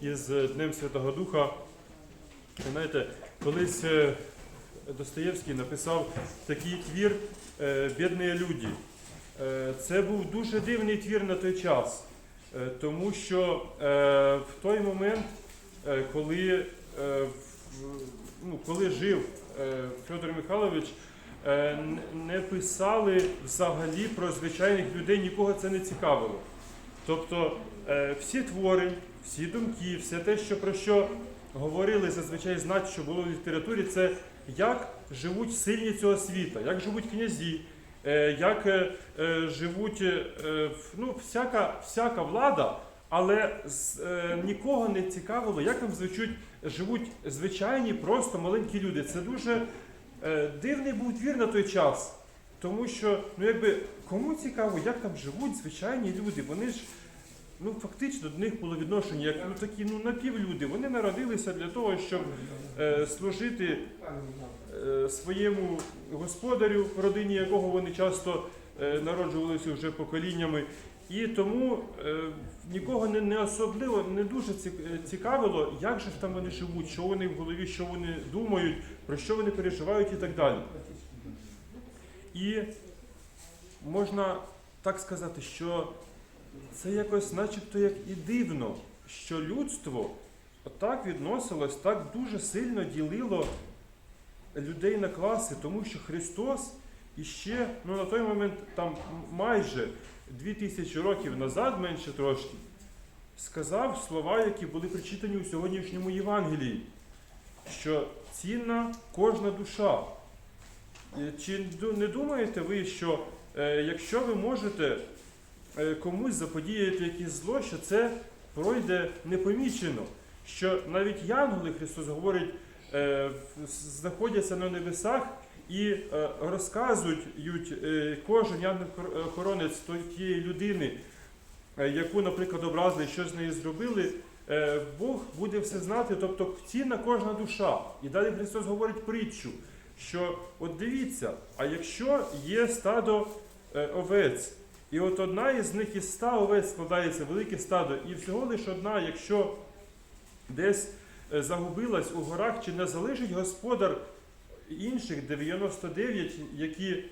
із Днем Святого Духа. Знаєте, колись е, Достоєвський написав такий твір е, «Бідні люди». Е, Це був дуже дивний твір на той час, тому що в той момент, коли, ну, коли жив Федор Михайлович, не писали взагалі про звичайних людей, нікого це не цікавило. Тобто всі твори, всі думки, все те, що про що говорили зазвичай знати, що було в літературі, це як живуть сильні цього світа, як живуть князі, е, як е, е, живуть е, е, ну, всяка, всяка влада, але е, нікого не цікавило, як там звичуть, живуть звичайні, просто маленькі люди. Це дуже е, дивний був твір на той час. Тому що, ну якби кому цікаво, як там живуть звичайні люди, вони ж ну фактично до них було відношення як ну, такі ну напівлюди. Вони народилися для того, щоб е, служити е, своєму господарю, родині якого вони часто е, народжувалися вже поколіннями. І тому е, нікого не, не особливо не дуже е, цікавило, як же ж там вони живуть, що вони в голові, що вони думають, про що вони переживають і так далі. І можна так сказати, що це якось начебто як і дивно, що людство так відносилось, так дуже сильно ділило людей на класи, тому що Христос іще ну, на той момент там майже 2000 років назад, менше трошки, сказав слова, які були прочитані у сьогоднішньому Євангелії, що цінна кожна душа. Е, Чи не думаєте ви, що е, якщо ви можете комусь заподіяти якесь зло, що це пройде непомічено? Що навіть янголи, Христос говорить, е, знаходяться на небесах і е, розказують е, кожен янгол-охоронець тієї людини, е, яку, наприклад, образили, що з нею зробили, е, Бог буде все знати, тобто цінна кожна душа. І далі Христос говорить притчу, що от дивіться, а якщо є стадо е, овець, і от одна із них із ста овець складається велике стадо, і всього лише одна, якщо десь е, загубилась у горах, чи не залишить господар інших 99, які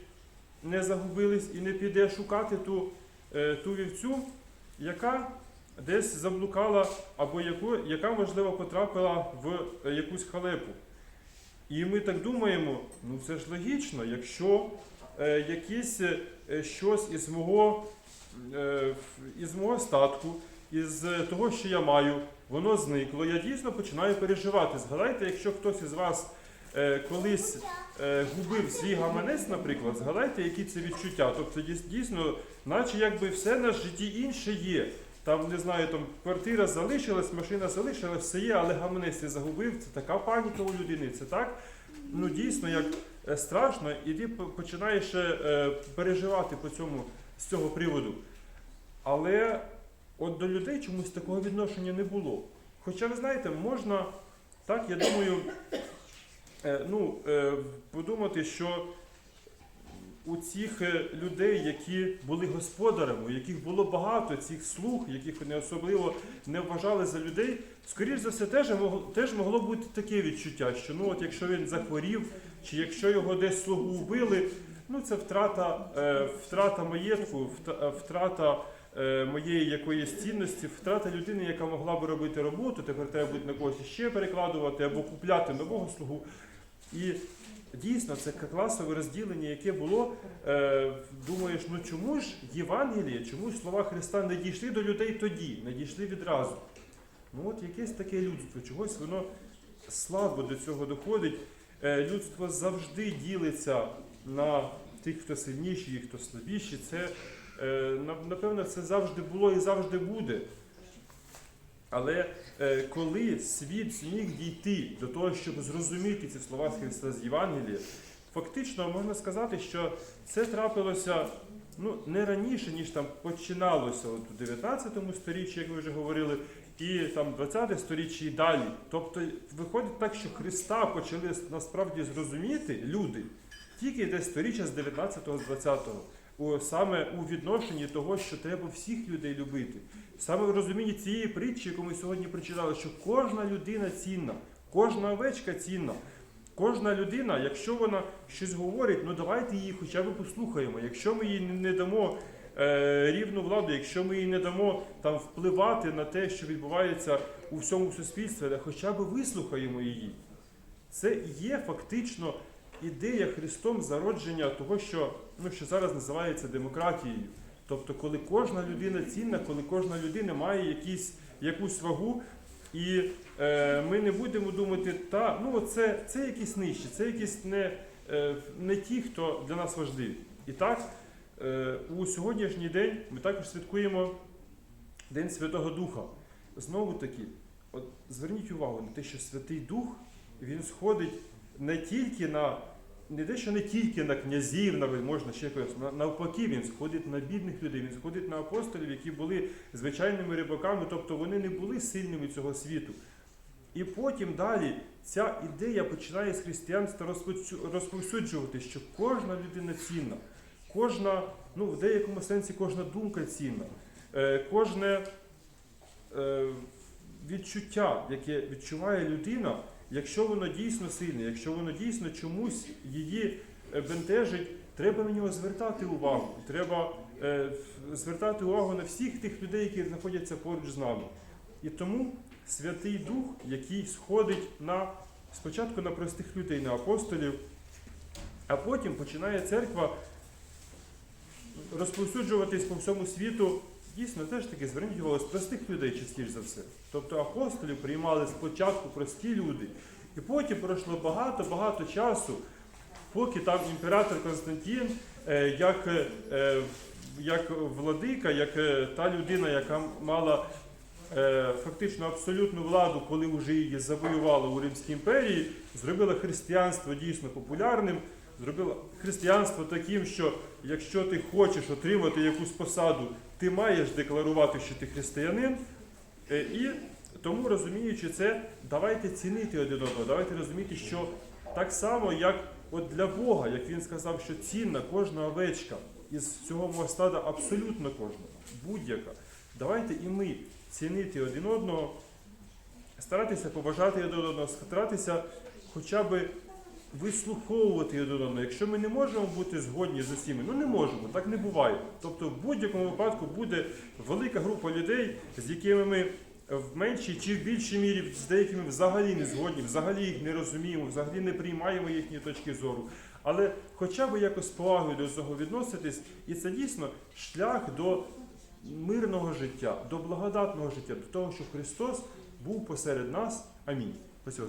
не загубились і не піде шукати ту, е, ту вівцю, яка десь заблукала, або яку, яка, можливо, потрапила в е, якусь халепу. І ми так думаємо, ну це ж логічно, якщо е, якесь е, щось із мого, е, із мого статку, із того, що я маю, воно зникло, я дійсно починаю переживати. Згадайте, якщо хтось із вас колись губив свій гаманець, наприклад, згадайте, які це відчуття. Тобто дійсно, наче якби все на житті інше є. Там, не знаю, там квартира залишилась, машина залишилась, все є, але гаманець ти загубив. Це така паніка у людини. Це так, ну дійсно, як е, страшно, і ти починаєш е, переживати по цьому з цього приводу. Але от до людей чомусь такого відношення не було. Хоча, ви знаєте, можна, так, я думаю, е, ну, е, подумати, що у цих е, людей, які були господарями, у яких було багато цих слуг, яких вони особливо не вважали за людей, скоріш за все, теж могло, теж могло бути таке відчуття, що ну, от якщо він захворів, чи якщо його десь слугу вбили, ну це втрата, е, втрата маєтку, е, втрата е, моєї якоїсь цінності, втрата людини, яка могла б робити роботу, тепер треба буде на когось ще перекладувати або купляти нового слугу. І дійсно це класове розділення, яке було. Е, думаєш, ну чому ж Євангеліє, чому слова Христа не дійшли до людей тоді, не дійшли відразу? Ну от якесь таке людство, чогось воно слабо до цього доходить. Е, людство завжди ділиться на тих, хто сильніший і хто слабіший. Це, е, напевно, це завжди було і завжди буде. Але е, коли світ зміг дійти до того, щоб зрозуміти ці слова Христа з Євангелія, фактично можна сказати, що це трапилося ну, не раніше, ніж там починалося от у 19 сторіччі, як ви вже говорили, і там 20 сторіччя і далі. Тобто виходить так, що Христа почали насправді зрозуміти люди тільки десь сторіччя з 19-го, з 20-го. у, саме у відношенні того, що треба всіх людей любити. Саме в розумінні цієї притчі, яку ми сьогодні прочитали, що кожна людина цінна, кожна овечка цінна. Кожна людина, якщо вона щось говорить, ну давайте її хоча б послухаємо. Якщо ми їй не дамо рівну владу, якщо ми їй не дамо там впливати на те, що відбувається у всьому суспільстві, але хоча б вислухаємо її. Це є фактично ідея Христом зародження того, що, ну, що зараз називається демократією. Тобто, коли кожна людина цінна, коли кожна людина має якісь, якусь вагу, і е, ми не будемо думати, та ну це, це якісь нижчі, це якісь не, е, не ті, хто для нас важливі. І так, е, у сьогоднішній день ми також святкуємо День Святого Духа. Знову таки, от зверніть увагу на те, що Святий Дух він сходить не тільки на не те, що не тільки на князів, на можна ще на- навпаки, він сходить на бідних людей, він сходить на апостолів, які були звичайними рибаками, тобто вони не були сильними цього світу. І потім далі ця ідея починає з християнства розповсюджувати, що кожна людина цінна, кожна, ну в деякому сенсі кожна думка цінна, е, кожне е, відчуття, яке відчуває людина, якщо воно дійсно сильне, якщо воно дійсно чомусь її е, бентежить, треба на нього звертати увагу. Треба звертати увагу на всіх тих людей, які знаходяться поруч з нами. І тому Святий Дух, який сходить на спочатку на простих людей, на апостолів, а потім починає церква розповсюджуватись по всьому світу. Дійсно, теж таки зверніть увагу з простих людей частіше за все. Тобто апостолів приймали спочатку прості люди, і потім пройшло багато-багато часу, поки там імператор Константин, е, як, е, як владика, як е, та людина, яка мала фактично абсолютну владу, коли вже її завоювали у Римській імперії, зробила християнство дійсно популярним, зробила християнство таким, що якщо ти хочеш отримати якусь посаду, ти маєш декларувати, що ти християнин. Е, І тому, розуміючи це, давайте цінити один одного, давайте розуміти, що так само, як от для Бога, як він сказав, що цінна кожна овечка із цього мого стада абсолютно кожна, будь-яка. Давайте і ми цінити один одного, старатися побажати один одного, старатися хоча б вислуховувати один одного. Якщо ми не можемо бути згодні з усіми, ну не можемо, так не буває. Тобто в будь-якому випадку буде велика група людей, з якими ми в меншій чи в більшій мірі з деякими взагалі не згодні, взагалі їх не розуміємо, взагалі не приймаємо їхні точки зору. Але хоча б якось повагою до цього відноситись, і це дійсно шлях до мирного життя, до благодатного життя, до того, що Христос був посеред нас. Амінь. Спасибо.